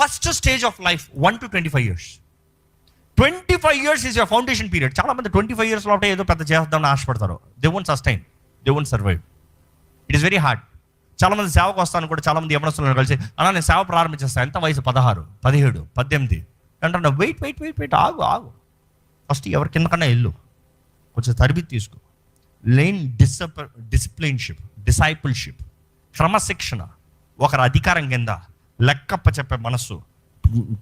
First stage of life one two twenty five years twenty five years is your foundation period చాలా మంది twenty five years లోపల ఏదో పెద్ద చేద్దామని ఆశపడతారు. They won't sustain they won't survive it is very hard చాలా మంది సేవకు వస్తాను కూడా చాలా మంది యమనస్తులను కలిసి అలా నేను సేవ ప్రారంభించేస్తాను ఎంత వయసు? పదహారు పదిహేడు పద్దెనిమిది. అంటే వెయిట్ వెయిట్ వెయిట్ వెయిట్ ఆగు ఆగు. ఫస్ట్ ఎవరి కిందకన్నా వెళ్ళు. కొంచెం తరబితి తీసుకో. లేన్ డిసప్ డిసిప్లిన్షిప్ డిసైపుల్షిప్ క్రమశిక్షణ. ఒకరి అధికారం కింద లెక్కప్ప చెప్పే మనస్సు.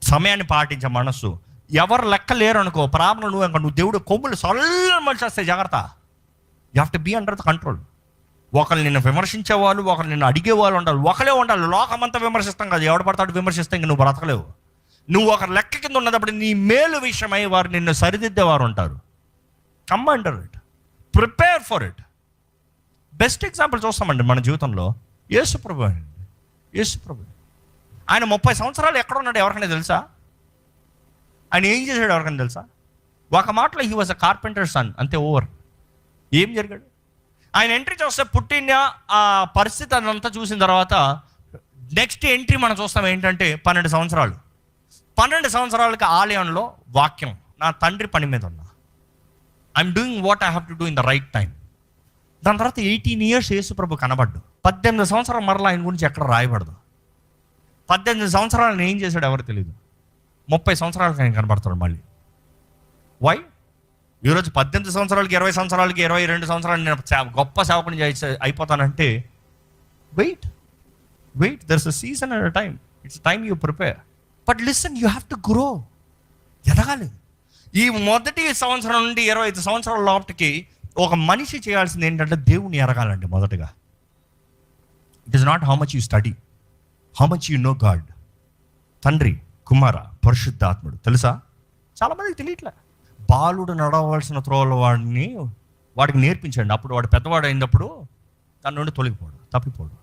సమయాన్ని పాటించే మనస్సు. ఎవరు లెక్క లేరు అనుకో ప్రాబ్లం నువ్వు అనుకో నువ్వు దేవుడు కొమ్ములు సొల్ల మనిషి వస్తాయి జాగ్రత్త. You have to be under the control ఒకరు నిన్ను విమర్శించే వాళ్ళు ఒకరు నిన్ను అడిగే వాళ్ళు ఉండాలి. ఒకరే ఉండాలి. లోకమంతా విమర్శిస్తాం కదా ఎవడు పడతాడు విమర్శిస్తే ఇంక నువ్వు బ్రతకలేవు. నువ్వు ఒక లెక్క కింద ఉన్నప్పుడు నీ మేలు విషయమై వారు నిన్ను సరిదిద్దేవారు ఉంటారు. Come under it prepare for it best example చూస్తామండి మన జీవితంలో. యేసు ప్రభు అండి. యేసుప్రభు. ఆయన ముప్పై సంవత్సరాలు ఎక్కడ ఉన్నాడు ఎవరికైనా తెలుసా? ఆయన ఏం చేశాడు ఎవరికైనా తెలుసా? ఒక మాటలో he was a carpenter son అంతే ఓవర్ ఏం జరిగాడు? ఆయన ఎంట్రీ చూస్తే పుట్టిన ఆ పరిస్థితి అదంతా చూసిన తర్వాత నెక్స్ట్ ఎంట్రీ మనం చూస్తాం ఏంటంటే పన్నెండు సంవత్సరాలు. పన్నెండు సంవత్సరాలకి ఆలయంలో వాక్యం. నా తండ్రి పని మీద ఉన్నా. I'm doing what I have to do in the right time దాని తర్వాత ఎయిటీన్ ఇయర్స్ యేసుప్రభు కనబడ్డు. పద్దెనిమిది సంవత్సరాలు మరలా ఆయన గురించి ఎక్కడ రాయబడదు. పద్దెనిమిది సంవత్సరాలు ఏం చేశాడు ఎవరు తెలియదు ముప్పై సంవత్సరాలకి ఆయన కనబడతాడు మళ్ళీ. వై ఈరోజు పద్దెనిమిది సంవత్సరాలకి ఇరవై సంవత్సరాలకి ఇరవై రెండు సంవత్సరాలు నేను గొప్ప సేవకుని అయిపోతానంటే wait wait there's a season and time it's time you prepare but listen you have to grow ఎదగాలి. ఈ మొదటి సంవత్సరం నుండి ఇరవై ఐదు సంవత్సరాల లోపటికి ఒక మనిషి చేయాల్సింది ఏంటంటే దేవుని ఎరగాలండి మొదటగా. It is not how much you study how much you know God తండ్రి కుమార పరిశుద్ధాత్ముడు. తెలుసా? చాలా మందికి తెలియట్లే. బాలుడు నడవలసిన త్రోవల వాడిని వాడికి నేర్పించండి. అప్పుడు వాడు పెద్దవాడు అయినప్పుడు తన నుండి తొలగిపోడు తప్పిపోడు.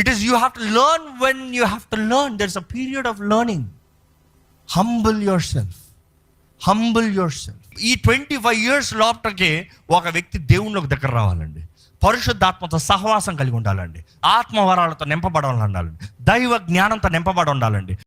It is you have to learn when you have to learn there is a period of learning humble yourself humble yourself ఈ ట్వంటీ ఫైవ్ ఇయర్స్ లోపలికి ఒక వ్యక్తి దేవుళ్ళకి దగ్గర రావాలండి. పరిశుద్ధాత్మతో సహవాసం కలిగి ఉండాలండి. ఆత్మవరాలతో నింపబడాలండి దైవ జ్ఞానంతో నింపబడి ఉండాలండి.